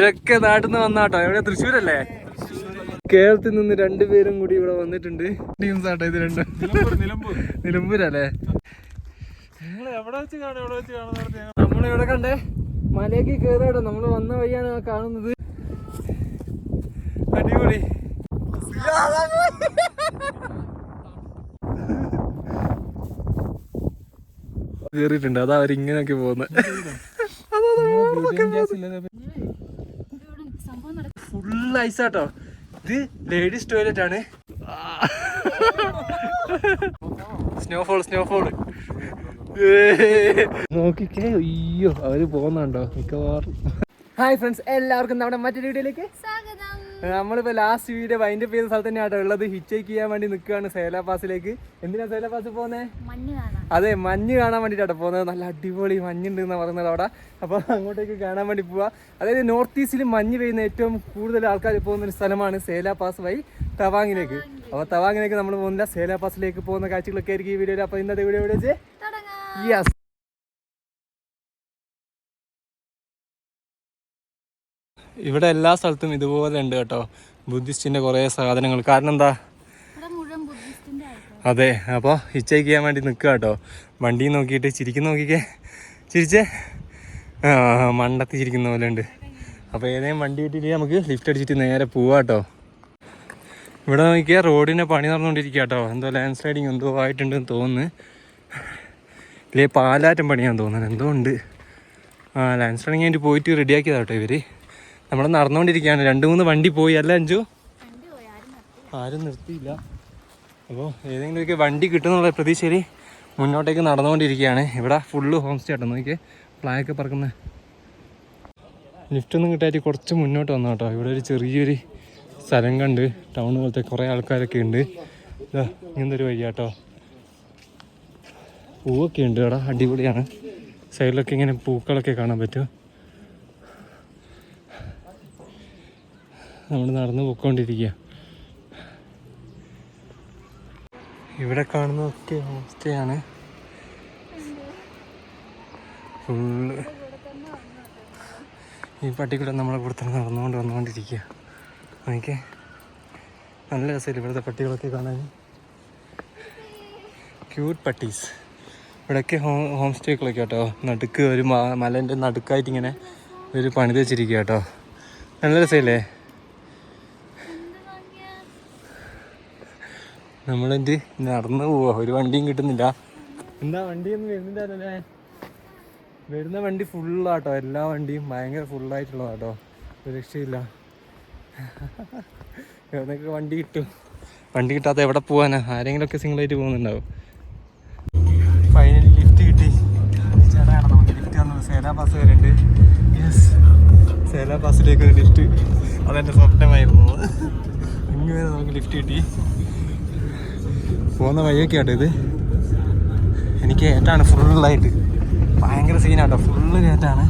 ഇതൊക്കെ നാട്ടിൽ നിന്ന് വന്നാട്ടോ. എവിടെ തൃശ്ശൂരല്ലേ? കേരളത്തിൽ നിന്ന് രണ്ടുപേരും കൂടി ഇവിടെ വന്നിട്ടുണ്ട്. ടീംസ് ആട്ടോ ഇത് രണ്ടും. നിലമ്പൂരല്ലേ? നമ്മളിവിടെ കണ്ടേ മലയ്ക്ക് കയറിയാട്ടോ നമ്മൾ വന്ന വഴിയാണ് കാണുന്നത്. അടിപൊളി. കേറിയിട്ടുണ്ട്. അതാ അവരിങ്ങനെയൊക്കെ പോകുന്നത്. ഫുൾ ഐസാട്ടോ ഇത് ലേഡീസ് ടോയ്ലറ്റ് ആണ്. സ്നോഫോൾ സ്നോഫോൾ നോക്കിക്കേ അയ്യോ അവർ പോകുന്നുണ്ടോ മിക്കവാറും? ഹായ് ഫ്രണ്ട്സ് എല്ലാവർക്കും നമ്മുടെ മറ്റൊരു വീഡിയോയിലേക്ക് നമ്മളിപ്പോ ലാസ്റ്റ് വീഡിയോ വൈൻഡ് ചെയ്ത സ്ഥലത്ത് തന്നെയാട്ടോ ഉള്ളത്. ഹിച്ചേക്ക് ചെയ്യാൻ വേണ്ടി നിൽക്കുകയാണ് സേലാ പാസിലേക്ക്. എന്തിനാ സേലാ പാസ് പോകുന്നേ അതെ മഞ്ഞ് കാണാൻ വേണ്ടിയിട്ടാണ് പോകുന്നത് നല്ല അടിപൊളി മഞ്ഞുണ്ട് എന്ന് പറയുന്നത് അവിടെ. അപ്പോൾ അങ്ങോട്ടേക്ക് കാണാൻ വേണ്ടി പോവാ. അതായത് നോർത്ത് ഈസ്റ്റിൽ മഞ്ഞ് പെയ്യുന്ന ഏറ്റവും കൂടുതൽ ആൾക്കാർ പോകുന്ന ഒരു സ്ഥലമാണ് സേലാ പാസ് വഴി തവാങ്ങിലേക്ക്. അപ്പോൾ തവാങ്ങിലേക്ക് നമ്മൾ പോകുന്നില്ല. സേലാ പാസിലേക്ക് പോകുന്ന കാഴ്ചകളൊക്കെ ആയിരിക്കും ഈ വീഡിയോയിൽ അപ്പോൾ ഇന്നത്തെ വീഡിയോ തുടങ്ങാം. യെസ് ഇവിടെ എല്ലാ സ്ഥലത്തും ഇതുപോലെ ഉണ്ട് കേട്ടോ. ബുദ്ധിസ്റ്റിന്റെ കുറേ സാധനങ്ങൾ. കാരണം എന്താ? അതെ അപ്പോൾ ഹിച്ചേക്ക് ചെയ്യാൻ വേണ്ടി നിൽക്കുക കേട്ടോ. വണ്ടി നോക്കിയിട്ട് ചിരിക്കുന്ന നോക്കിക്കേ. ചിരിച്ചേ? ആ മണ്ടത്തി ചിരിക്കുന്ന പോലെ ഉണ്ട്. അപ്പോൾ ഏതെങ്കിലും വണ്ടി കിട്ടിയിട്ട് നമുക്ക്? ലിഫ്റ്റ് അടിച്ചിട്ട് നേരെ പോവാ കേട്ടോ. ഇവിടെ നോക്കിയാൽ റോഡിന്റെ പണി നടന്നുകൊണ്ടിരിക്കുക കേട്ടോ. എന്തോ ലാൻഡ് സ്ലൈഡിങ് എന്തോ ആയിട്ടുണ്ടെന്ന് തോന്നുന്നു. ഇല്ലേ പാലാറ്റം പണിയാന്ന് തോന്നുന്നു. എന്തോ ഉണ്ട്. ആ ലാൻഡ് സ്ലൈഡിങ് ആയിട്ട് പോയിട്ട് റെഡിയാക്കിയതാ കേട്ടോ ഇവർ നമ്മൾ നടന്നുകൊണ്ടിരിക്കുകയാണ് രണ്ട് മൂന്ന് വണ്ടി പോയി അല്ല അഞ്ചു? ആരും നിർത്തിയില്ല. അപ്പോൾ ഏതെങ്കിലുമൊക്കെ വണ്ടി കിട്ടുന്നുള്ള പ്രതീക്ഷയിൽ മുന്നോട്ടേക്ക് നടന്നുകൊണ്ടിരിക്കുകയാണ് ഇവിടെ ഫുള്ള് ഹോം സ്റ്റേ ആട്ടോ. നോക്കിയേ ഫ്ലാഗൊക്കെ പറക്കുന്ന. ലിഫ്റ്റൊന്നും കിട്ടായിട്ട് കുറച്ച് മുന്നോട്ട് വന്നു കേട്ടോ. ഇവിടെ ഒരു ചെറിയൊരു സ്ഥലം കണ്ട് ടൗൺ പോലത്തെ കുറേ ആൾക്കാരൊക്കെ ഉണ്ട്. ഇതാ ഇങ്ങനത്തെ ഒരു വഴിയാട്ടോ പൂവൊക്കെ ഉണ്ട് ഇവിടെ അടിപൊളിയാണ്. സൈഡിലൊക്കെ ഇങ്ങനെ പൂക്കളൊക്കെ കാണാൻ പറ്റും നമ്മൾ നടന്ന് പോയിക്കൊണ്ടിരിക്കുക ഇവിടെ കാണുന്നതൊക്കെ അവസ്ഥയാണ്. ഫുള്ള് ഈ പട്ടിക്കൂടെ നമ്മളെ കൂടെ തന്നെ നടന്നുകൊണ്ട് വന്നുകൊണ്ടിരിക്കുക നോക്കിയേ. നല്ല രസമില്ല ഇവിടുത്തെ പട്ടികളൊക്കെ കാണാൻ? ക്യൂട്ട് പട്ടീസ് ഇവിടെയൊക്കെ ഹോം ഹോം സ്റ്റേകളൊക്കെ കേട്ടോ നടുക്ക് ഒരു മലേന്റെ നടുക്കായിട്ട് ഇങ്ങനെ ഒരു പണിത് വെച്ചിരിക്കുക കേട്ടോ നല്ല രസമില്ലേ നമ്മളെന്ത്? നടന്നു പോവാ. ഒരു വണ്ടിയും കിട്ടുന്നില്ല. എന്താ വണ്ടിയൊന്നും വരുന്നില്ലല്ലേ വരുന്ന വണ്ടി ഫുള്ളാട്ടോ. എല്ലാ വണ്ടിയും ഭയങ്കര ഫുള്ളായിട്ടുള്ളതാട്ടോ. ഒരു രക്ഷയില്ല. എവിടെയൊക്കെ വണ്ടി കിട്ടും? വണ്ടി കിട്ടാത്ത എവിടെ പോവാനാ? സിംഗിൾ ആയിട്ട് പോകുന്നുണ്ടാവും. ഫൈനലി ലിഫ്റ്റ് കിട്ടി. ചേട്ടാണ് നമുക്ക് ലിഫ്റ്റ് തന്നത് സേലാ പാസ് വരുന്നുണ്ട് യെസ് സേലാ പാസിലേക്ക് ഒരു ലിഫ്റ്റ് അതെന്റെ സ്വപ്നമായിരുന്നു. ഇങ്ങനെ നമുക്ക് ലിഫ്റ്റ് കിട്ടി. പോകുന്ന വഴിയൊക്കെ ആട്ടോ ഇത്. എനിക്ക് ഏറ്റാണ് ഫുള്ളായിട്ട് ഭയങ്കര സീനാട്ടോ ഫുള്ള് കേറ്റാണ്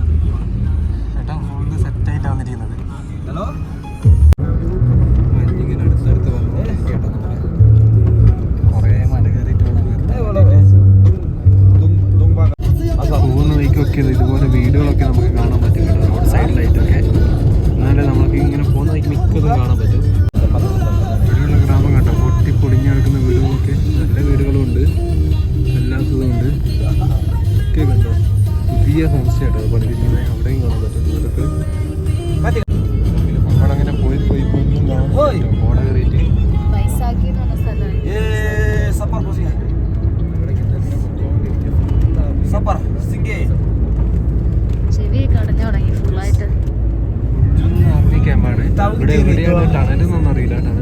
ഏട്ടാ ഫുള്ള് സെറ്റായിട്ടാണ് വന്നിരിക്കുന്നത്. ഹലോ ഇതുപോലെ വീടുകളൊക്കെ നമുക്ക് കാണാൻ പറ്റും കേട്ടോ. റോഡ് സൈഡിലായിട്ടൊക്കെ എന്നാലേ നമുക്ക് ഇങ്ങനെ പോകുന്ന മിക്കതും കാണാൻ പറ്റും. ഇവിടെയുള്ള ഗ്രാമം കേട്ടോ. പൊട്ടി പൊടിഞ്ഞു കിടക്കുന്ന വീടുകളൊക്കെ നല്ല വീടുകളും ഉണ്ട് അല്ലാത്തതും ഉണ്ട് ഒക്കെ കണ്ടോ? പുതിയ ഹോം സ്റ്റേ കേട്ടോ പണിതിരിക്കുന്നത്. അവിടെയും കാണാൻ പറ്റും. അതൊക്കെ നമ്മളങ്ങനെ പോയി പോയി കയറിയിട്ട് ചെവി കടഞ്ഞു തുടങ്ങി ഫുള്ളായിട്ട് അറിയിക്കാൻ പാട് ഇവിടെ എവിടെയാണ് ടണലെന്നൊന്നും അറിയില്ല. ടണൽ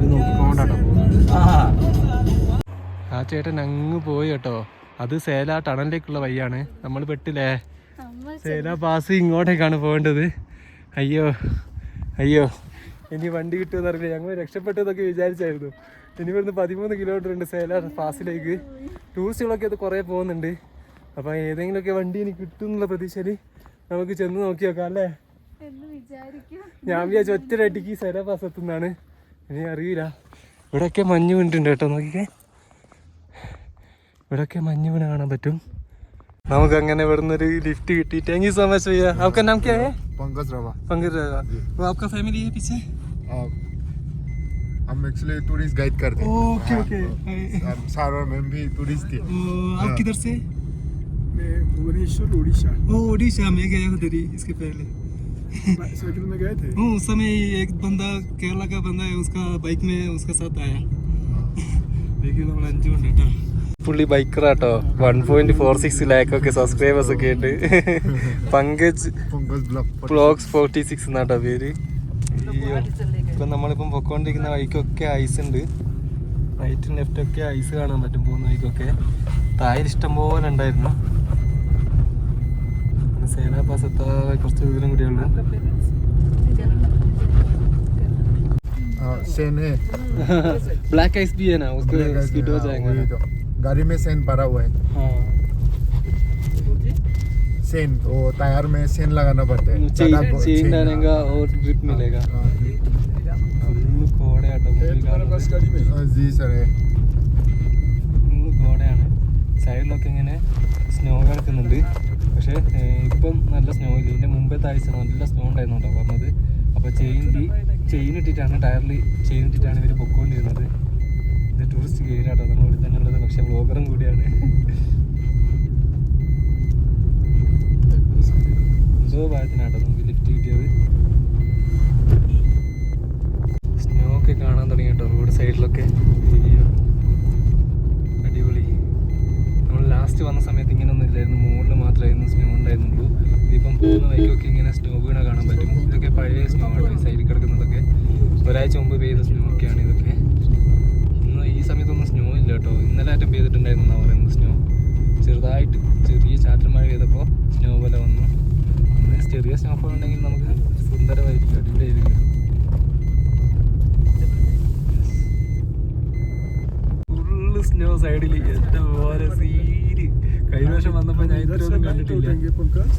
ആ ചേട്ടൻ അങ്ങ് പോയി കേട്ടോ. അത് സേല ടണലിലേക്കുള്ള വഴിയാണ്. നമ്മൾ പെട്ടില്ലേ? സേല പാസ് ഇങ്ങോട്ടേക്കാണ് പോകേണ്ടത്. അയ്യോ അയ്യോ. ഇനി വണ്ടി കിട്ടുമെന്ന് അറിയില്ല. ഞങ്ങൾ രക്ഷപ്പെട്ടതൊക്കെ വിചാരിച്ചായിരുന്നു. ഇനി ഇവിടുന്ന് പതിമൂന്ന് കിലോമീറ്റർ ഉണ്ട് സേല പാസിലേക്ക് ടൂറിസ്റ്റുകളൊക്കെ അത് കുറേ പോകുന്നുണ്ട്. അപ്പോൾ ഏതെങ്കിലുമൊക്കെ വണ്ടി ഇനി കിട്ടും എന്നുള്ള പ്രതീക്ഷയിൽ നമുക്ക് ചെന്ന് നോക്കി നോക്കാം അല്ലേ? ഞാൻ വിചാരിച്ചു ഒറ്റ ഒറ്റരട്ടിക്ക് സേല പാസ് എത്തുന്നതാണ്. ഇനി അറിയില്ല. ഇവിടെയൊക്കെ മഞ്ഞ് വീണിട്ടുണ്ട് കേട്ടോ നോക്കിക്കേ. ഇവിടെയൊക്കെ മഞ്ഞ് വീണ് കാണാൻ പറ്റും നമുക്ക് അങ്ങനെ ഇവിടുന്ന് ഒരു ലിഫ്റ്റ് കിട്ടി താങ്ക് യു സോ മച്ച് भैया आपका नाम क्या है पंकज रवा पंकज रहेगा वो आपका फैमिली है पीछे आप हम एक्चुअली टूरिस्ट गाइड करते हैं ओके हाँ, ओके तो हम सार और मैम भी टूरिस्ट थे आप किधर से मैं भुवनेश्वर उड़ीसा ओ ओडिशा में गया उधर ही इसके पहले साइकिल में गए थे हूँ उस समय एक बंदा केरला का बंदा है उसका बाइक में उसका साथ आया देखिए നമ്മൾ അഞ്ചുണ്ട് കേട്ടോ പുള്ളി ബൈക്കറാട്ടോ one point four six lakh ഒക്കെ സബ്സ്ക്രൈബേഴ്സ് ഒക്കെ ഉണ്ട് പങ്കജ് पंकज ब्लॉग पर ബ്ലോഗ്സ് ഫോർട്ടി സിക്സ് എന്നാട്ടോ പേര് അയ്യോ. ഇപ്പൊ നമ്മളിപ്പം പൊക്കോണ്ടിരിക്കുന്ന വഴിക്കൊക്കെ ഐസ് ഉണ്ട് റൈറ്റും ലെഫ്റ്റും ഒക്കെ ഐസ് കാണാൻ പറ്റും പോകുന്ന വഴിക്കൊക്കെ തായിൽ ഇഷ്ടം പോലെ ഉണ്ടായിരുന്നു പിന്നെ സേനാ പാസ് എത്താൻ കുറച്ച് ദൂരം കൂടിയുള്ളൂ हाँ, सेन है ब्लैक आइस भी है ना उसको Black ice स्किड है, हो हाँ, जाएगा वही तो गाड़ी में सेन भरा हुआ है हाँ सेन वो टायर में सेन लगाना पड़ता है चेन ज़्यादा ब- चेन chain, डालने हाँ, का और ग्रिप मिलेगा हाँ, ഫുള്ള് കോടയാട്ടോ മുമ്പിൽ കാണുന്നത്. गाड़ी में हाँ, जी सर है ഫുള്ള് കോടയാണ് സൈഡിലൊക്കെ ഇങ്ങനെ സ്നോ കിടക്കുന്നുണ്ട് പക്ഷേ ഏഹ്, ഇപ്പം നല്ല സ്നോ ഇല്ല ഇതിൻ്റെ മുമ്പത്തെ ആഴ്ച നല്ല സ്നോ ഉണ്ടായിരുന്നു കേട്ടോ പറഞ്ഞത് അപ്പോൾ ചെയിനിൽ ചെയിൻ ഇട്ടിട്ടാണ് ടയറിൽ ചെയിൻ ഇട്ടിട്ടാണ് ഇവർ പൊക്കോണ്ടിരുന്നത് ഇത് ടൂറിസ്റ്റ് ഗൈഡാട്ടോ നമ്മൾ ഇവിടെ തന്നെ ഉള്ളത് പക്ഷേ ബ്ലോഗറും കൂടിയാണ്. എന്തോ ഭാഗത്തിനാട്ടോ നമുക്ക് ലിഫ്റ്റ് കിട്ടിയത്. സ്നോ ഒക്കെ കാണാൻ തുടങ്ങി കേട്ടോ റോഡ് സൈഡിലൊക്കെ. അടിപൊളി. നമ്മൾ ലാസ്റ്റ് വന്ന സമയത്ത് ഇങ്ങനെ ഒന്നും ഇല്ലായിരുന്നു. മുകളിൽ മാത്രമായിരുന്നു സ്നോ ഉണ്ടായിരുന്നുള്ളൂ. ഇതിപ്പം പോകുന്ന വഴിക്കൊക്കെ ഇങ്ങനെ സ്നോ വീണ കാണാൻ പറ്റും. ഇതൊക്കെ പഴയ സ്നോ ആണ് സൈഡിൽ കിടക്കുന്നതൊക്കെ. ഒരാഴ്ച മുമ്പ് പെയ്ത സ്നോ ഒക്കെയാണ് ഇതൊക്കെ. സമയത്തൊന്നും സ്നോ ഇല്ല കേട്ടോ ഇന്നലെ ആറ്റം പെയ്തിട്ടുണ്ടായിരുന്നു എന്നാണ് പറയുന്നത് സ്നോ ചെറുതായിട്ട് ചെറിയ ചാറ്റൽ മഴ പെയ്തപ്പോൾ സ്നോ പോലെ വന്നു ഇന്ന് ചെറിയ സ്നോഫോൾ ഉണ്ടെങ്കിൽ നമുക്ക് സുന്ദരമായിരിക്കും അടിപൊളിയായിരിക്കും ഫുള്ള് സ്നോ സൈഡിൽ എന്റെ ഓരോ സീര് കഴിഞ്ഞ വർഷം വന്നപ്പോ ഞാൻ इधर से ഇത്രയൊന്നും नहीं കണ്ടിട്ടില്ല टूटेंगे पंकज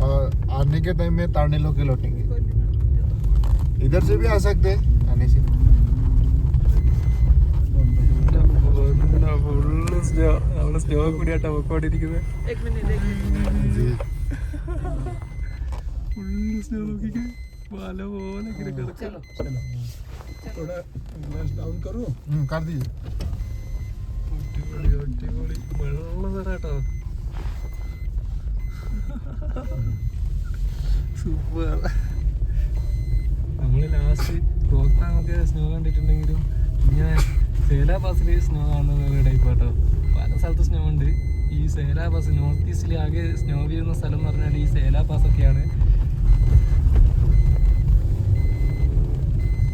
और आने के टाइम में तारने लोग के लौटेंगे इधर से भी आ सकते हैं आने से സ്നോ നമ്മുടെ സ്നോ കൂടിയാട്ടാ പൊക്കോണ്ടിരിക്കുന്നത് ഫുള്ള് ലാസ്റ്റ് സ്നോ കണ്ടിട്ടുണ്ടെങ്കിലും ഇങ്ങനെ സേലാ പാസിൽ സ്നോ കാണുന്ന ടൈപ്പ് ആട്ടോ. സ്ഥലത്ത് സ്നോ ഉണ്ട് ഈ സേലാ പാസ് നോർത്ത് ഈസ്റ്റിൽ ആകെ സ്നോ വീഴുന്ന സ്ഥലം എന്ന് പറഞ്ഞാൽ ഈ സേലാ പാസ് ഒക്കെയാണ്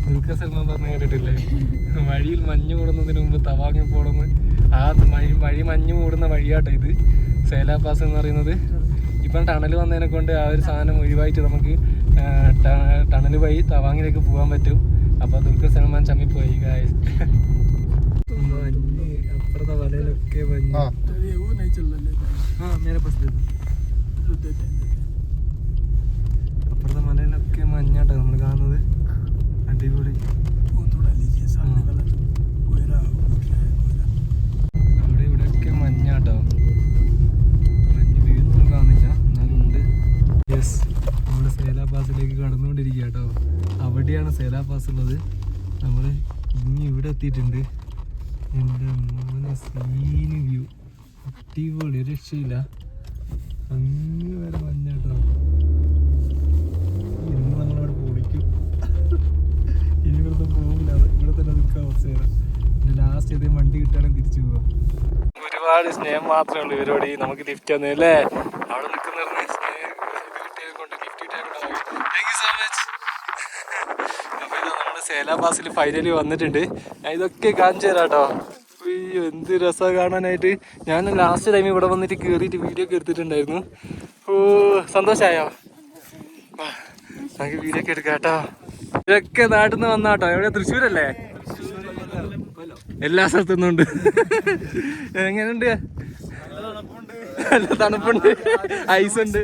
ദുൽഖർ സൽമാൻ കേട്ടിട്ടില്ലേ? വഴിയിൽ മഞ്ഞ് മൂടുന്നതിന് മുമ്പ് തവാങ്ങി പോടുന്ന ആ വഴി വഴി മഞ്ഞ് മൂടുന്ന വഴിയാട്ടോ ഇത്. സേലാ പാസ് എന്ന് പറയുന്നത്. ഇപ്പം ടണൽ വന്നതിനെ കൊണ്ട് ആ ഒരു സാധനം ഒഴിവായിട്ട് നമുക്ക് ടണൽ വഴി തവാങ്ങിലേക്ക് പോകാൻ പറ്റും. അപ്പോൾ ദുൽഖർ സൽമാൻ ചമ്മിപ്പോയി guys. മഞ്ഞ് അപ്പുറത്തെ വലയിലൊക്കെ മഞ്ഞ് ആ ആ മേലെ ബസ്സിലെത്തും അപ്പുറത്തെ മലയിലൊക്കെ മഞ്ഞാട്ടോ നമ്മൾ കാണുന്നത് അടിപൊളി അവിടെ ഇവിടെ ഒക്കെ മഞ്ഞാട്ടോ മഞ്ഞ് വീഴുന്നു കാണുന്നില്ല എന്നാലും ഉണ്ട് യെസ് നമ്മൾ സേലാ പാസിലേക്ക് കടന്നുകൊണ്ടിരിക്കുക കേട്ടോ അവിടെയാണ് സേലാ പാസ് ഉള്ളത്. നമ്മൾ ഇനി ഇവിടെ എത്തിയിട്ടുണ്ട്. എന്റെ മോനെ സീന് വ്യൂ അടിപൊളി രക്ഷയില്ല. അങ്ങ് വരെ മഞ്ഞാട്ടോ. ഇന്ന് നമ്മളവിടെ പൊളിക്കും. ഇനി ഇവിടുത്തെ പോകില്ല ഇവിടെ തന്നെ പിന്നെ ലാസ്റ്റ് ഏതെങ്കിലും വണ്ടി കിട്ടുകയാണെങ്കിൽ തിരിച്ചു പോവാം. ഒരുപാട് സ്നേഹം മാത്രമേ ഉള്ളൂ ഇവരോട് നമുക്ക് ലിഫ്റ്റ് തന്നെ അല്ലേ? അവിടെ നിൽക്കുന്ന സേലാ പാസിൽ ഫൈനലി വന്നിട്ടുണ്ട്. ഞാൻ ഇതൊക്കെ കാണിച്ചു തരാം കേട്ടോ അയ്യോ എന്ത് രസമാണ് കാണാനായിട്ട്. ഞാൻ ലാസ്റ്റ് ടൈം ഇവിടെ വന്നിട്ട് കയറിയിട്ട് വീഡിയോ ഒക്കെ എടുത്തിട്ടുണ്ടായിരുന്നു. ഓ സന്തോഷമായോ നമുക്ക് വീഡിയോ ഒക്കെ എടുക്കാം കേട്ടോ. ഇതൊക്കെ നാട്ടിൽ നിന്ന് വന്നാട്ടോ എവിടെ തൃശ്ശൂരല്ലേ? എല്ലാ സ്ഥലത്തു നിന്നുണ്ട്. എങ്ങനെയുണ്ട്? നല്ല തണുപ്പുണ്ട്. ഐസ് ഉണ്ട്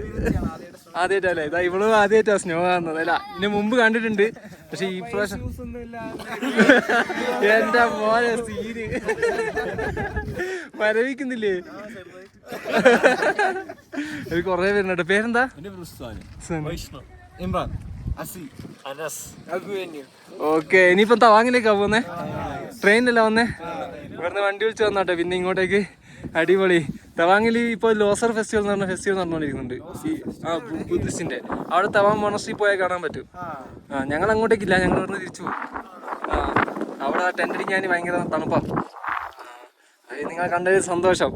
ആദ്യമായിട്ടല്ലേ ഇതാ ഇവളും ആദ്യമായിട്ടാ സ്നോ കാണുന്നത് അല്ല? ഇതിന് മുമ്പ് കണ്ടിട്ടുണ്ട്. പക്ഷെ ഈ പ്രാവശ്യം എന്റെ മോനെ സീന്. വരവിക്കുന്നില്ലേ? ഒരു കൊറേ പേരുണ്ട്. പേരെന്താ? ഇമ്രാൻ. അസി. അനസ്. അഗുവേന്യു ഓക്കെ ഇനിയിപ്പം തവാങ്ങിലേക്കാ പോന്നേ ട്രെയിനിലല്ല വന്നേ? ഇവിടുന്ന് വണ്ടി വിളിച്ച് വന്നാട്ടെ പിന്നെ ഇങ്ങോട്ടേക്ക്. അടിപൊളി. തവാങ്ങിൽ ഇപ്പോൾ ലോസർ ഫെസ്റ്റിവൽ എന്ന് പറഞ്ഞ ഫെസ്റ്റിവൽ നടന്നുകൊണ്ടിരിക്കുന്നുണ്ട് ഈ ആ ബുദ്ധിസ്റ്റിന്റെ. അവിടെ തവാങ് മൊണസ്ട്രി പോയാൽ കാണാൻ പറ്റും. ആ. ഞങ്ങൾ അങ്ങോട്ടേക്കില്ല ഞങ്ങൾ ഇവിടെ തിരിച്ചു പോകും ആ അവിടെ ടെന്റ് അടിക്കാൻ ഭയങ്കര തണുപ്പാ. അത് നിങ്ങൾ കണ്ടതിൽ സന്തോഷം.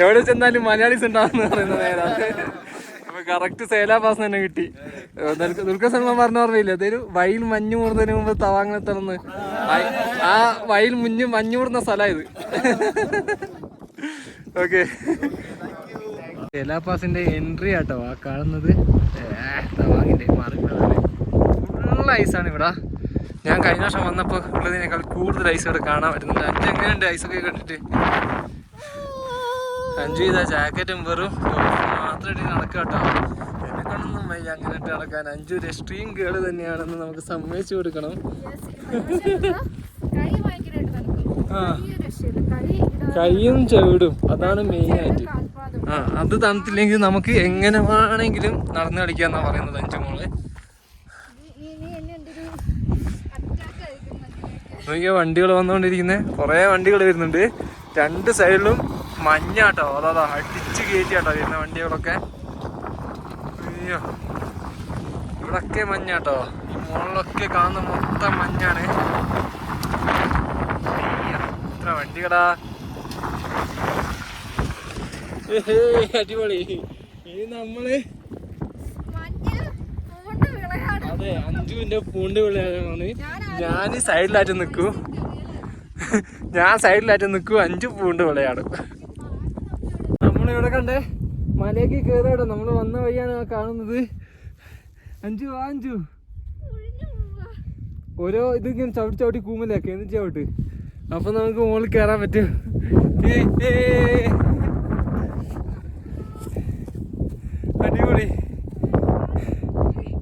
എവിടെ ചെന്നാലും മലയാളീസ് ഉണ്ടാവുന്ന പറയുന്നത് അപ്പൊ കറക്റ്റ് സേലാ പാസ് തന്നെ കിട്ടി. ദുർഗ സൽമാൻ പറഞ്ഞ ഓർമ്മയില്ല? അതൊരു വയൽ മഞ്ഞു മൂടുന്നതിന് മുമ്പ് തവാങ്ങെത്തണമെന്ന് ആ വയൽ മുഞ്ഞു മഞ്ഞു മൂടുന്ന സ്ഥലമായത് ഓക്കെ. സേലാ പാസിന്റെ എൻട്രി ആട്ടോ ആ കാണുന്നത്. തവാങ്ങിന്റെ മാറിപ്പോഴാണ് ഫുൾ ഐസാണ് ഇവിടെ. ഞാൻ കഴിഞ്ഞ വർഷം വന്നപ്പോൾ ഉള്ളതിനേക്കാൾ കൂടുതൽ ഐസ് ഇവിടെ കാണാൻ പറ്റുന്നുണ്ട്. അഞ്ച് എങ്ങനെയുണ്ട് ഐസൊക്കെ കണ്ടിട്ട്? അഞ്ചു ചെയ്ത ജാക്കറ്റും വെറും മാത്രം നടക്കാട്ടോ നടക്കുക കേട്ടോ എന്നെ കൊണ്ടൊന്നും വയ്യ. അങ്ങനെ ഇട്ട് നടക്കാൻ. അഞ്ചു ഒരു എക്സ്ട്രീം കേൾ തന്നെയാണെന്ന് നമുക്ക് സമ്മതിച്ചു കൊടുക്കണം. കൈയും ചെവിടും. അതാണ് മെയിൻ ആയിട്ട്. ആ അത് തണുത്തില്ലെങ്കിൽ നമുക്ക് എങ്ങനെ വേണമെങ്കിലും നടന്നു കളിക്കാന്നാ പറയുന്നത് അഞ്ചു മോൾ. നോക്കിയാ വണ്ടികൾ വന്നുകൊണ്ടിരിക്കുന്നത് കുറേ വണ്ടികൾ വരുന്നുണ്ട്. രണ്ട് സൈഡിലും മഞ്ഞാട്ടോ. അതാ അടിച്ച് കയറ്റിയാട്ടോ വരുന്ന വണ്ടികളൊക്കെ. അയ്യോ. ഇവിടൊക്കെ മഞ്ഞാട്ടോ. ഈ മുകളിലൊക്കെ കാണുന്ന മൊത്തം മഞ്ഞാണ്. ഇത്ര എത്ര വണ്ടികളാ. അടിപൊളി. ഇനി നമ്മൾ അതെ അഞ്ചുവിന്റെ പൂണ്ട് വിളയാണ്. ഞാൻ സൈഡിലായിട്ട് നിൽക്കൂ ഞാൻ സൈഡിലായിട്ട് നിൽക്കൂ അഞ്ചു പൂണ്ട് വിളയാടും കണ്ടേ? മലയ്ക്ക് കയറാടോ നമ്മൾ വന്ന വഴിയാണ് കാണുന്നത്. അഞ്ചു വാ അഞ്ചു. ഓരോ ഇത് ഇങ്ങനെ ചവിട്ടി ചവിട്ടി കൂമലാക്കി എന്ത് ചവിട്ട് അപ്പൊ നമുക്ക് മുകളിൽ കയറാൻ പറ്റും. അടിപൊളി.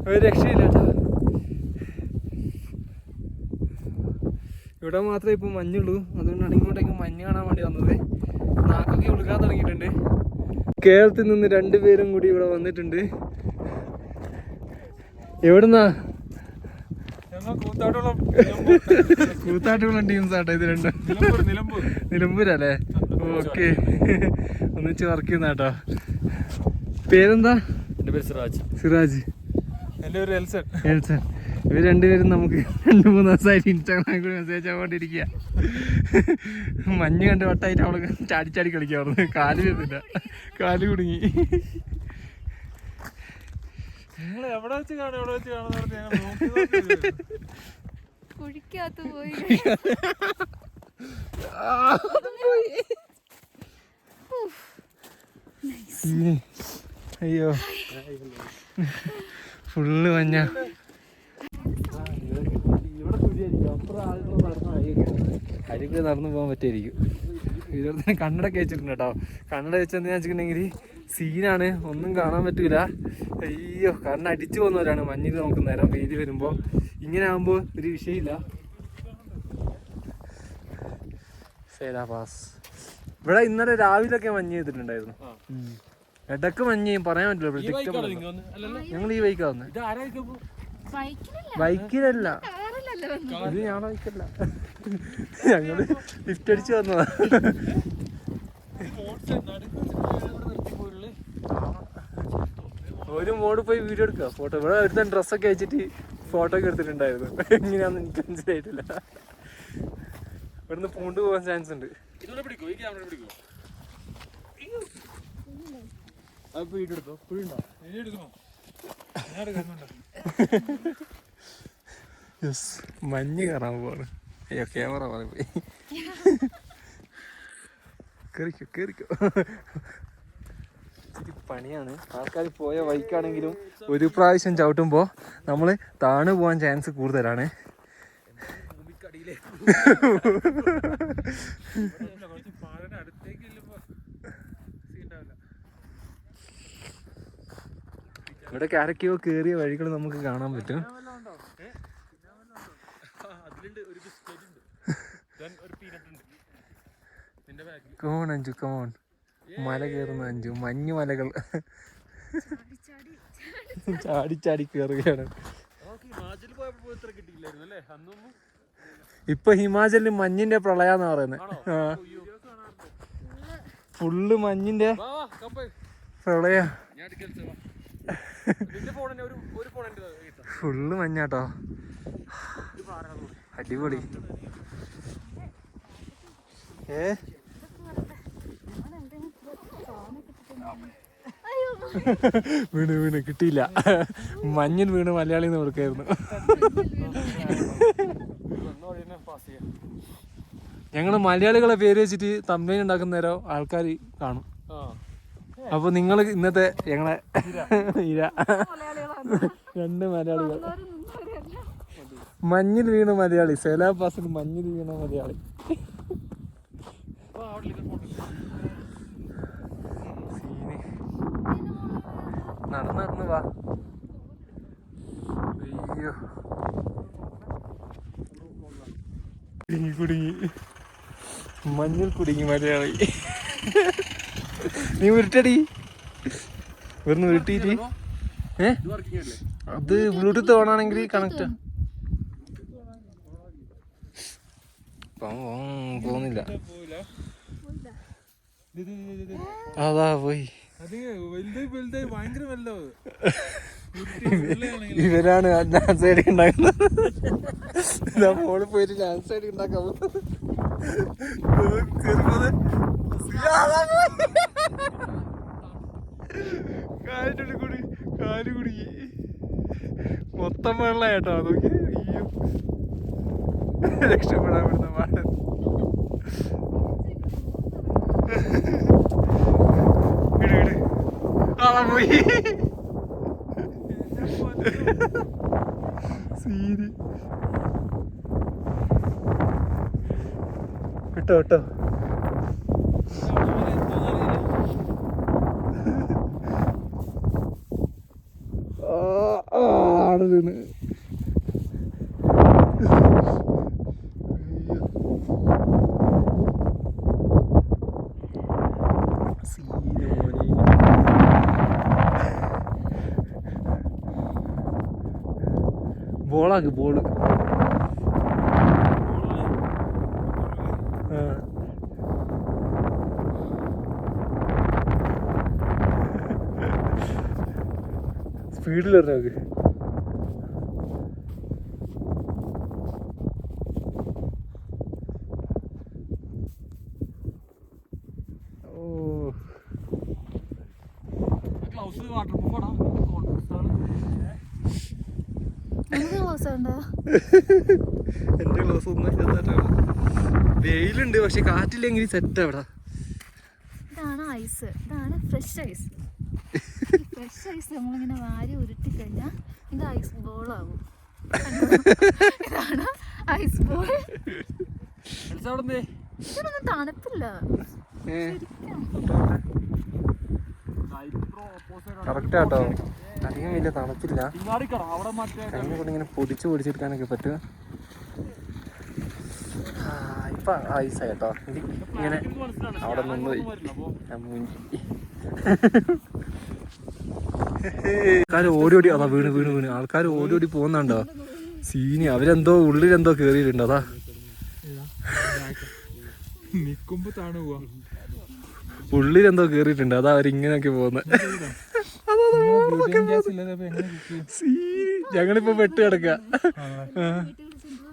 ഒരു രക്ഷയില്ല ഇവിടെ മാത്രമേ ഇപ്പൊ മഞ്ഞുള്ളൂ. അതുകൊണ്ടാണ് ഇങ്ങോട്ടേക്ക് മഞ്ഞ് കാണാൻ വേണ്ടി വന്നത്. നാക്കൊക്കെ ഉളുക്കാൻ തുടങ്ങിയിട്ടുണ്ട്. കേരളത്തിൽ നിന്ന് രണ്ടുപേരും കൂടി ഇവിടെ വന്നിട്ടുണ്ട്. എവിടുന്നാ? കൂത്താട്ടുള്ള ടീംസ് ആട്ടോ ഇത് രണ്ടും. നിലമ്പൂരല്ലേ? ഓക്കെ ഒന്നിച്ച് വർക്ക് ചെയ്യുന്ന കേട്ടോ. പേരെന്താ? എന്റെ പേര് സിറാജ്. സിറാജ്. എൽസൺ. എൽസൺ. ഇവർ രണ്ടുപേരും നമുക്ക് രണ്ട് മൂന്ന് ദിവസമായിട്ട് ഇൻസ്റ്റാഗ്രാമിൽ കൂടി മെസ്സേജ് ആവാണ്ടിരിക്കുക മഞ്ഞ് കണ്ട് വട്ടായിട്ട് അവൾ ചാടിച്ചാടി ചാടി കളിക്കുക അവിടെ കാൽ വരുന്നില്ല കാൽ കുടുങ്ങി. എവിടെ വെച്ച് കാണും? എവിടെ വെച്ച് കാണുന്ന. കുഴിക്കകത്ത് പോയി. അയ്യോ. ഫുള്ള് മഞ്ഞ. അരികൂടെ നടന്നു പോകാൻ പറ്റുമായിരിക്കും ഇതുപോലെ തന്നെ കണ്ണടൊക്കെ വെച്ചിട്ടുണ്ട് കേട്ടോ. കണ്ണട വെച്ചെന്ന് വെച്ചിട്ടുണ്ടെങ്കിൽ സീനാണ്. ഒന്നും കാണാൻ പറ്റൂല. അയ്യോ കാരണം അടിച്ചു പോകുന്നവരാണ് മഞ്ഞിൽ നമുക്ക് നേരം വെയിൽ വരുമ്പോൾ ഇങ്ങനെ ആകുമ്പോൾ ഒരു വിഷയമില്ല. സേലാ പാസ് ഇവിടെ ഇന്നലെ രാവിലൊക്കെ മഞ്ഞ് ചെയ്തിട്ടുണ്ടായിരുന്നു. ഇടയ്ക്ക് മഞ്ഞ് ചെയ്യും, പറയാൻ പറ്റില്ല ഞങ്ങൾ ഈ ബൈക്കാ വന്നേ? ബൈക്കിലല്ല. ഇത് ഞാൻ വായിക്കല്ല ഞങ്ങൾ ലിഫ്റ്റ് അടിച്ച് വന്നതാ. ഒരു മോഡ് പോയി വീഡിയോ എടുക്കുക ഫോട്ടോ ഇവിടെ ഒരുത്തൻ ഡ്രസ്സൊക്കെ വെച്ചിട്ട് ഫോട്ടോ ഒക്കെ എടുത്തിട്ടുണ്ടായിരുന്നു. എങ്ങനെയാണെന്ന് എനിക്ക് മനസ്സിലായിട്ടില്ല. ഇവിടുന്ന് പൂണ്ട് പോകാൻ ചാൻസ് ഉണ്ട്. ഇതോടെ പിടിക്കോ ഈ ക്യാമറ പിടിക്കോ അപ്പൊ വീഡിയോ എടുത്തോ? വീഡിയോ എടുക്കണോ ഞാൻ എടുക്കുന്നുണ്ടോ. മഞ്ഞ് കയറാൻ പോവാണ് അയ്യോ ക്യാമറ മാറി പോയി കേറിക്കോ ഇച്ചിരി പണിയാണ് ആൾക്കാർ പോയ വഴിക്കാണെങ്കിലും ഒരു പ്രാവശ്യം ചവിട്ടുമ്പോൾ നമ്മൾ താണു പോകാൻ ചാൻസ് കൂടുതലാണ്. ഇവിടെ ആരൊക്കെയോ കയറിയ വഴികൾ നമുക്ക് കാണാൻ പറ്റും അതിലുണ്ട് ഒരു ബിസ്ക്കറ്റ് ഉണ്ട് Then ഒരു പീനട്ട് ഉണ്ട് നിന്റെ ബാഗിൽ കമോൺ അഞ്ചു കമോൺ മല കയറുന്ന അഞ്ചു മഞ്ഞു മലകൾ. ചാടി ചാടി കയറുകയാണ് ഇപ്പൊ ഹിമാചലിൽ മഞ്ഞിന്റെ പ്രളയാന്ന് പറയുന്നത് ഫുള്ള് മഞ്ഞിന്റെ പ്രളയ. ഫുള്ള് മഞ്ഞാട്ടോ. അടിപൊളി. ഏ അയ്യോ വീണ് വീണ് കിട്ടിയില്ല. മഞ്ഞിൽ വീണ് മലയാളി എന്ന് കൊടുക്കായിരുന്നു ഞങ്ങൾ മലയാളികളെ പേര് വെച്ചിട്ട് തമ്പയിൽ ഉണ്ടാക്കുന്ന നേരം ആൾക്കാർ കാണും. അപ്പൊ നിങ്ങൾ ഇന്നത്തെ ഞങ്ങളെ ഇര. രണ്ട് മലയാളികൾ. മഞ്ഞിൽ വീണ മലയാളി. സെലാ പാസിൽ മഞ്ഞിൽ വീണ മലയാളി വാ അവിടെ ഫോട്ടോ സീന് നടന്ന് നടന്ന് വാ. അയ്യോ. കുടുങ്ങി കുടുങ്ങി. മഞ്ഞിൽ കുടുങ്ങി മലയാളി. നീ ഉരുട്ടടി. ഇവിടുന്ന് ഉരുട്ടിയിട്ട്. ഏ? അത് ബ്ലൂടൂത്ത് ഓൺ ആണെങ്കിൽ കണക്ട് പോകുന്നില്ല പോയില്ല അതാ പോയി. ഇവരാണ് ഡാൻസ് ഐഡി ഉണ്ടാക്കുന്നത് ഇതാ മോളിൽ പോയിട്ട് ഡാൻസ് ഐഡി ഉണ്ടാക്കാൻ പോയി. കൂടി കാൽ കുടുങ്ങി മൊത്തം വെള്ളായിട്ടോ നോക്കി രക്ഷപ്പെടാൻ വിടുന്ന പാട്. പോയി. സീന് വിട്ടോ വിട്ടോ ആ, ആ, ആടെ വീണ്. സീന് മോനെ. ബോളാക്ക് ബോൾ. സ്പീഡിൽ വരണം ഗ്ലൗസ് വാട്ടർ പ്രൂഫ് ആണോ നമുക്ക് ക്ലോസ് ഉണ്ടോ എന്റെ ക്ലോസ് ഒന്നും ഇല്ലാത്ത വെയിലുണ്ട് പക്ഷെ കാറ്റില്ലെങ്കിൽ സെറ്റ് അവിടെ ഇതാണ് ഐസ് ഇതാണ് ഫ്രഷ് ഐസ് ഫ്രഷ് ഐസ് നമ്മളിങ്ങനെ വാരി ഉരുട്ടി കഴിഞ്ഞാൽ ഇത് ഐസ് ബോൾ ആവും. ഇതാണ് ഐസ് ബോൾ ഇതിനൊന്നും തണുപ്പില്ല. കറക്റ്റ് ആട്ടോ അധികം വലിയ തണുപ്പില്ല. ഇങ്ങനെ പൊടിച്ച് പൊടിച്ചെടുക്കാനൊക്കെ പറ്റും ആ, ഇപ്പൊ ഐസ് കേട്ടോ ഇങ്ങനെ അവിടെ നിന്ന്. ആൾക്കാർ ഓടി ഓടി അതാ വീണ് വീണ് വീണ് ആൾക്കാർ ഓടിയോടി ഓടി പോകുന്നുണ്ടോ സീനി അവരെന്തോ ഉള്ളിലെന്തോ കേറിയിട്ടുണ്ട് അതാ ഉള്ളിലെന്തോ കേറിയിട്ടുണ്ട് അതാ അവരിങ്ങനെയൊക്കെ പോകുന്നത് സീനി ഞങ്ങളിപ്പോ പെട്ട് കിടക്ക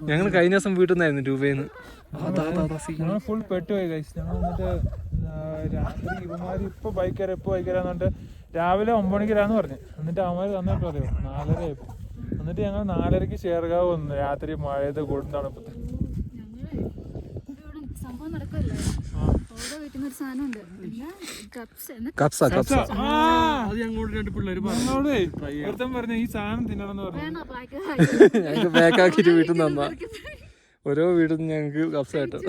ഞങ്ങൾ കഴിഞ്ഞ ദിവസം വീട്ടിൽ നിന്നായിരുന്നു രൂപയിൽ നിന്ന് ഞങ്ങൾ ഫുൾ പെട്ടുപോയി കഴിച്ചു ഞങ്ങൾ എന്നിട്ട് രാത്രി ഇവന്മാര് ഇപ്പൊ ബൈക്ക് ബൈക്കര ഇപ്പൊ ബൈക്ക് പറഞ്ഞിട്ട് രാവിലെ ഒമ്പത് മണിക്കരാന്ന് പറഞ്ഞു. എന്നിട്ട് അവന്മാര് തന്നിട്ട് പറയും നാലര ആയപ്പോ എന്നിട്ട് ഞങ്ങൾ നാലരക്ക് ചേർക്കാവ് വന്നു രാത്രി മഴയത് കൊടുത്താണ് ഇപ്പത്തെ ഞങ്ങൾ ഇവിടെ സംഭവം നടക്കുമല്ലേ കപ്സ് കപ്സ അത് ഞങ്ങളോട് രണ്ട് പിള്ളേര് ഞങ്ങളോട് ഒരുത്തൻ പറഞ്ഞു ഈ സാധനം തിന്നണമെന്ന് പറഞ്ഞു. ഞങ്ങൾക്ക് വീട്ടിൽ നിന്ന് ഓരോ വീട്ടിൽ നിന്ന് ഞങ്ങൾക്ക് കപ്സ കേട്ടോ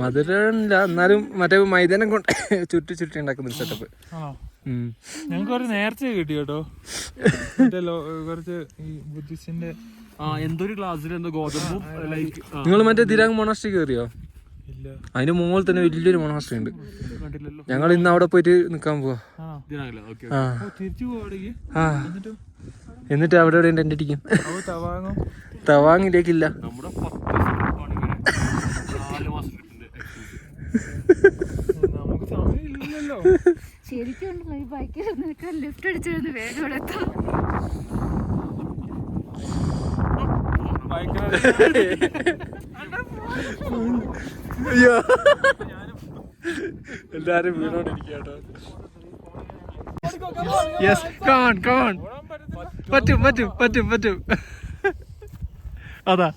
മധുരമില്ല എന്നാലും മറ്റേ മൈതാനം കൊണ്ട് ചുറ്റി ചുറ്റി ഉണ്ടാക്കുന്ന സെറ്റപ്പ് ഞങ്ങൾക്ക് കുറച്ച് നേർച്ച കിട്ടി കേട്ടോ. മറ്റേ കുറച്ച് ഈ ബുദ്ധിസ്റ്റിന്റെ ആ എന്തൊരു ക്ലാസ്സിൽ എന്തോ ഗോതമ്പും നിങ്ങൾ മറ്റേ ദിരാങ് മൊണാസ്ട്രി കയറിയോ? അതിന്റെ മുകളിൽ തന്നെ വലിയൊരു മോണാസ്ട്രി ഉണ്ട് ഞങ്ങൾ ഇന്ന് അവിടെ പോയിട്ട് നിക്കാൻ പോവാ. എന്നിട്ട്? അവിടെ എവിടെ ടെന്റ് അടിക്കും. തവാങ്ങിലേക്കില്ല. ശരിക്കും ബൈക്കിൽ നിൽക്കാൻ ലിഫ്റ്റ് അടിച്ചിരുന്ന് വേഗം എത്താം അയ്യോ. എല്ലാരും വീണോണ്ടിരിക്കട്ടോ യെസ് കോൺ കോൺ പറ്റും പറ്റും പറ്റും പറ്റും. അതാ.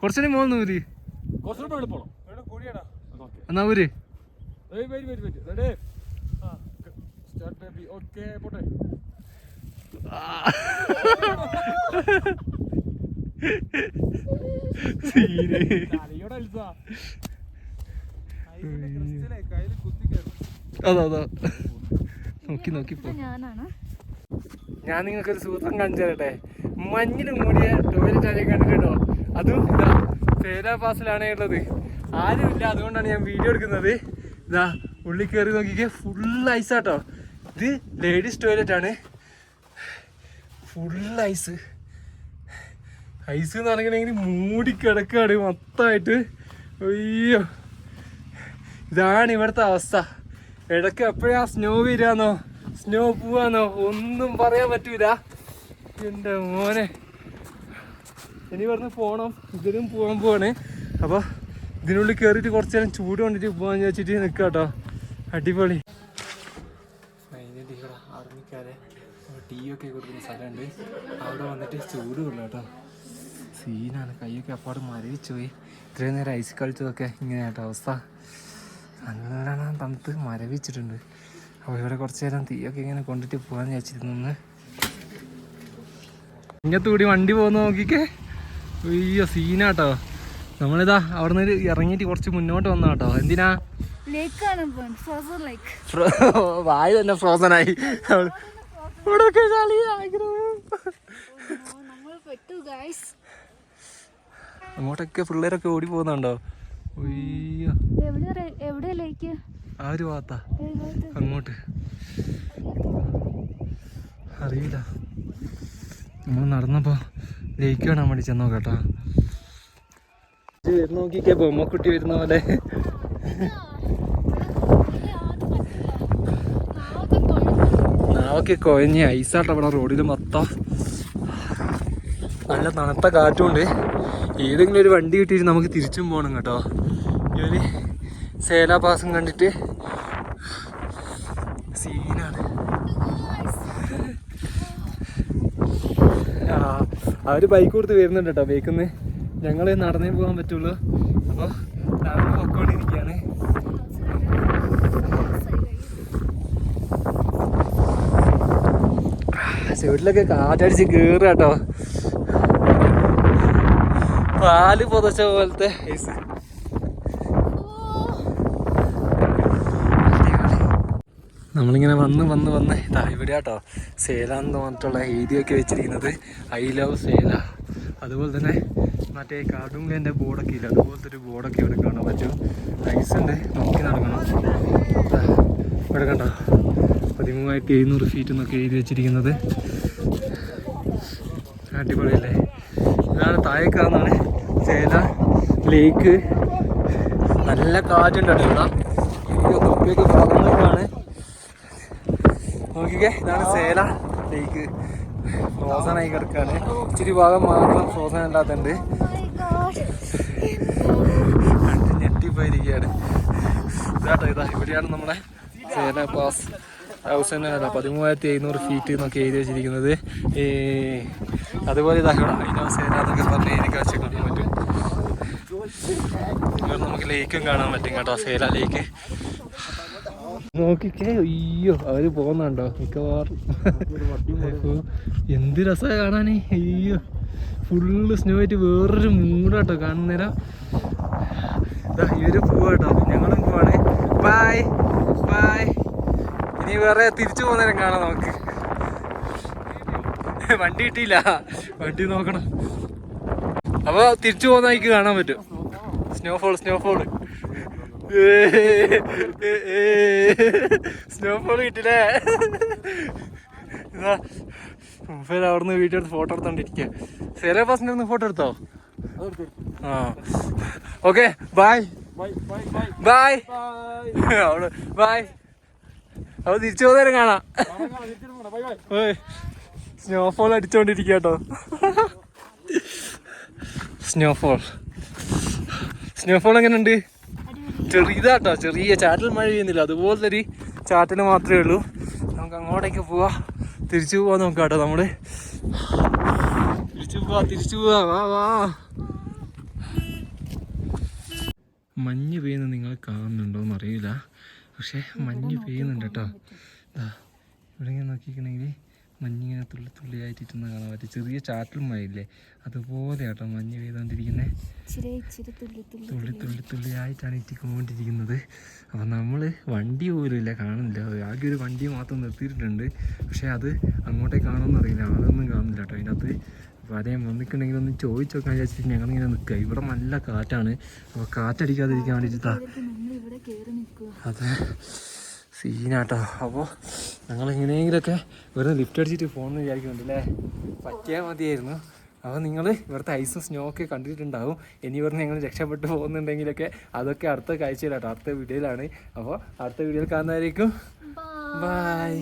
കുറച്ചു മോന്ന് ഊരി എന്നാ ഊര്. Very very very very. Ready ആ സ്റ്റാർട്ട് ബേബി ഓക്കെ പോട്ടെ. കയറും അതാ അതാ. നോക്കി നോക്കി ഞാനാണ്? ഞാൻ നിങ്ങൾക്ക് ഒരു സൂത്രം കാണിച്ചു തരട്ടെ? മഞ്ഞിൽ മൂടിയ ടോയ്ലറ്റ് ആരെയും കണ്ടിട്ടുണ്ടോ? അതും ഇതാ സേലാ പാസിലാണ് ഉള്ളത്. ആരുമില്ല അതുകൊണ്ടാണ് ഞാൻ വീഡിയോ എടുക്കുന്നത്. ഇതാ ഉള്ളിൽ കയറി നോക്കിക്കേ ഫുൾ ഐസാട്ടോ ഇത് ലേഡീസ് ടോയ്ലറ്റ് ആണ്. ഫുൾ ഐസ് ഐസ് എന്ന് പറഞ്ഞിട്ടുണ്ടെങ്കിൽ മൂടി കിടക്കാണ് മൊത്തമായിട്ട് അയ്യോ. ഇതാണ് ഇവിടുത്തെ അവസ്ഥ. ഇടയ്ക്ക് എപ്പോഴാ സ്നോ വീരാന്നോ? സ്നോ പോവാന്നോ? ഒന്നും പറയാൻ പറ്റൂല. എന്റെ മോനെ. ഇനി പറഞ്ഞ് പോകണം ഇതിലും പോകാൻ പോവാണ്. അപ്പോൾ ഇതിനുള്ളിൽ കയറിയിട്ട് കുറച്ച് നേരം ചൂട് കൊണ്ടിട്ട് പോകാമെന്ന് വെച്ചിട്ട് നിൽക്കുക കേട്ടോ അടിപൊളി ടീ ഒക്കെ കൊടുക്കുന്ന സ്ഥലമുണ്ട്. അവിടെ വന്നിട്ട് ചൂട് കൊള്ളാം കേട്ടോ. സീനാണ്. കൈയൊക്കെ അപ്പാട് മരവിച്ചു പോയി. ഇത്രയും നേരം ഐസ് കളിച്ചതൊക്കെ ഇങ്ങനെ കേട്ടോ അവസ്ഥ. നല്ലോണം തണുത്ത് മരവിച്ചിട്ടുണ്ട്. അപ്പോൾ ഇവിടെ കുറച്ച് നേരം തീയൊക്കെ ഇങ്ങനെ കൊണ്ടിട്ട് പോകാമെന്ന് വിചാരിച്ചിരുന്നു ഇങ്ങത്തൂടി വണ്ടി പോകുന്ന നോക്കിക്കേ. അയ്യോ സീനാട്ടോ. നമ്മളിതാ അവിടെ നിന്ന് ഇറങ്ങിയിട്ട് കുറച്ച് മുന്നോട്ട് വന്ന കേട്ടോ എന്തിനാ വായ തന്നെ ഫ്രോസൺ ആയി ഇവിടെയൊക്കെ ചളി നമ്മൾ പെട്ടു ഗൈസ് അങ്ങോട്ടൊക്കെ പിള്ളേരൊക്കെ ഓടി പോകുന്നുണ്ടോ ലേക്ക് ആ ഒരു ഭാഗത്താ. അങ്ങോട്ട്. അറിയില്ല. നമ്മൾ നടന്നപ്പോ ലേക്ക് കാണാൻ വേണ്ടി ചെന്നോ കേട്ടോ നോക്കിക്കേ ബൊമ്മക്കുട്ടി വരുന്ന പോലെ. നാവൊക്കെ കുഴഞ്ഞ് ഐസാട്ടോ അവിടെ റോഡിൽ മൊത്തം. നല്ല തണുത്ത കാറ്റുണ്ട്. ഏതെങ്കിലും ഒരു വണ്ടി കിട്ടിയിട്ട് നമുക്ക് തിരിച്ചും പോകണം കേട്ടോ. ഇവർ സേല പാസം കണ്ടിട്ട് സീനാണ്. ആ അവർ ബൈക്ക് കൊടുത്ത് വരുന്നുണ്ട് കേട്ടോ ബൈക്കിന്ന് ഞങ്ങൾ നടന്നേ പോകാൻ പറ്റുള്ളൂ. അപ്പോൾ നടന്ന് പൊക്കോണ്ടിരിക്കുകയാണ് സൈഡിലൊക്കെ കാറ്റടിച്ച് കേറുക കേട്ടോ. പാൽ പൊതച്ച പോലത്തെ ഐസ്. നമ്മളിങ്ങനെ വന്ന് വന്ന് വന്ന് ഇതാ ഇവിടെ കേട്ടോ സേല എന്ന് പറഞ്ഞിട്ടുള്ള എഴുതിയൊക്കെ വെച്ചിരിക്കുന്നത്. I love Sela. അതുപോലെ തന്നെ മറ്റേ കാർഡുംഗേന്റെ ബോർഡൊക്കെ ഇല്ല? അതുപോലത്തെ ഒരു ബോർഡൊക്കെ ഇവിടെ കാണാൻ പറ്റും. ഐസ് ഉണ്ട്. നോക്കി നടക്കണം. ഇവിടെ കണ്ടോ? പതിമൂവായിരത്തി എഴുന്നൂറ് ഫീറ്റ് എന്നൊക്കെ എഴുതി വെച്ചിരിക്കുന്നത്. അടിപൊളിയല്ലേ? ഇതാണ് താഴേക്കാന്നാണ് സേല ലേക്ക് നല്ല കാറ്റുണ്ട് കേട്ടോ നോക്കിക്കേ ഇതാണ് സേല ലേക്ക് ഫ്രോസൺ ആയി കിടക്കാണ്. ഇച്ചിരി ഭാഗം മാത്രം ഫ്രോസൺ അല്ലാത്തുണ്ട് കണ്ട് ഞെട്ടിപ്പോയിരിക്കുകയാണ്. ഇതാട്ടോ ഇതാ. ഇവിടെയാണ് നമ്മുടെ സേല പാസ് തൗസൻഡ് അല്ല പതിമൂവായിരത്തി എഴുന്നൂറ് ഫീറ്റ് എന്നൊക്കെ എഴുതി വെച്ചിരിക്കുന്നത്. ഈ അതുപോലെ ഇതാ ഇവിടെ അതിനോ സേന എന്നൊക്കെ പറഞ്ഞ് എനിക്ക് വെച്ച് നമുക്ക് ലേക്കും കാണാൻ പറ്റും കേട്ടോ സേല ലേക്ക് നോക്കിക്കേ അയ്യോ അവർ പോകുന്നുണ്ടോ? മിക്കവാറും. എന്ത് രസമാണ് കാണാനേ. അയ്യോ ഫുള്ള് സ്നോ ആയിട്ട് വേറൊരു മൂടാട്ടോ കാണുന്നേരം. ഇവർ പോവാട്ടോ ഞങ്ങളും പോവാണ്. ബായ് ബായ് ഇനി വേറെ തിരിച്ചു പോകുന്നേരം കാണാം നമുക്ക്. വണ്ടി കിട്ടിയില്ല. വണ്ടി നോക്കണം. അപ്പൊ തിരിച്ചു പോകുന്ന കാണാൻ പറ്റും. സ്നോഫോൾ സ്നോഫോൾ സ്നോഫോൾ കിട്ടില്ലേ ഇതാ മുമ്പേ അവിടുന്ന് വീഡിയോ എടുത്ത് ഫോട്ടോ എടുത്തോണ്ടിരിക്കുക സെല ബസ്സിന്റെ ഒന്ന് ഫോട്ടോ എടുത്തോ? ആ. Okay bye bye bye bye bye bye അവിടെ ബായ് അപ്പൊ തിരിച്ചു പോകുന്നേരം കാണാം. സ്നോഫോൾ അടിച്ചോണ്ടിരിക്കുക കേട്ടോ സ്നോഫോൾ സ്നോഫോൾ എങ്ങനെയുണ്ട് ചെറിയതാട്ടോ ചെറിയ ചാറ്റൽ മഴ പെയ്യുന്നില്ല. അതുപോലത്തെ ഒരു ചാറ്റൽ മാത്രമേ ഉള്ളൂ. നമുക്ക് അങ്ങോട്ടേക്ക് പോവാ. തിരിച്ചു പോവാ നോക്കാം കേട്ടോ നമ്മൾ. തിരിച്ചു പോവാ തിരിച്ചു പോവാ. വാ വാ. മഞ്ഞ് പെയ്യുന്നത് നിങ്ങൾ കാണുന്നുണ്ടോന്ന് അറിയില്ല. പക്ഷേ മഞ്ഞ് പെയ്യുന്നുണ്ട് കേട്ടോ. ഇവിടെ ഇങ്ങനെ നോക്കിക്കണമെങ്കിൽ മഞ്ഞിങ്ങനെ തുള്ളി തുള്ളി ഇരുന്ന് കാണാൻ പറ്റും. ചെറിയ ചാറ്റൽ മഴയില്ലേ? അതുപോലെ കേട്ടോ മഞ്ഞ് പെയ്തുകൊണ്ടിരിക്കുന്നത് ഇച്ചിരി തുള്ളി തുള്ളി തുള്ളി ആയിട്ടാണ് തുള്ളിയായിട്ടാണ് ഇറ്റിക്കൊണ്ടിരിക്കുന്നത് അപ്പം നമ്മൾ വണ്ടി പോലും ഇല്ല കാണുന്നില്ല. ആകെ ഒരു വണ്ടി മാത്രം നിർത്തിയിട്ടുണ്ട്. പക്ഷേ അത് അങ്ങോട്ടേ കാണുമെന്ന് അറിയില്ല. അതൊന്നും കാണുന്നില്ല കേട്ടോ. അതിന്റെ അകത്ത് അപ്പോൾ അതേ വന്നിട്ടുണ്ടെങ്കിൽ ഒന്ന് ചോദിച്ചു നോക്കാൻ വിചാരിച്ചിട്ട് ഞങ്ങളിങ്ങനെ നിൽക്കുക ഇവിടെ നല്ല കാറ്റാണ്. അപ്പോൾ കാറ്റടിക്കാതിരിക്കാൻ വേണ്ടിയിട്ടാണ് അത്. സീനാട്ടോ. അപ്പോൾ ഞങ്ങൾ എങ്ങനെയെങ്കിലൊക്കെ വെറുതെ ലിഫ്റ്റ് അടിച്ചിട്ട് ഫോൺ വിചാരിക്കുന്നുണ്ടല്ലേ പറ്റിയാൽ മതിയായിരുന്നു. അപ്പോൾ നിങ്ങൾ ഇവിടുത്തെ ഐസും സ്നോ ഒക്കെ കണ്ടിട്ടുണ്ടാവും. ഇനി ഇവിടുന്ന് ഞങ്ങൾ രക്ഷപ്പെട്ടു പോകുന്നുണ്ടെങ്കിലൊക്കെ അതൊക്കെ അടുത്ത കാഴ്ചയിലാട്ടോ. അടുത്ത വീഡിയോയിലാണ് അപ്പോൾ അടുത്ത വീഡിയോയിൽ കാണുന്നതായിരിക്കും. ബൈ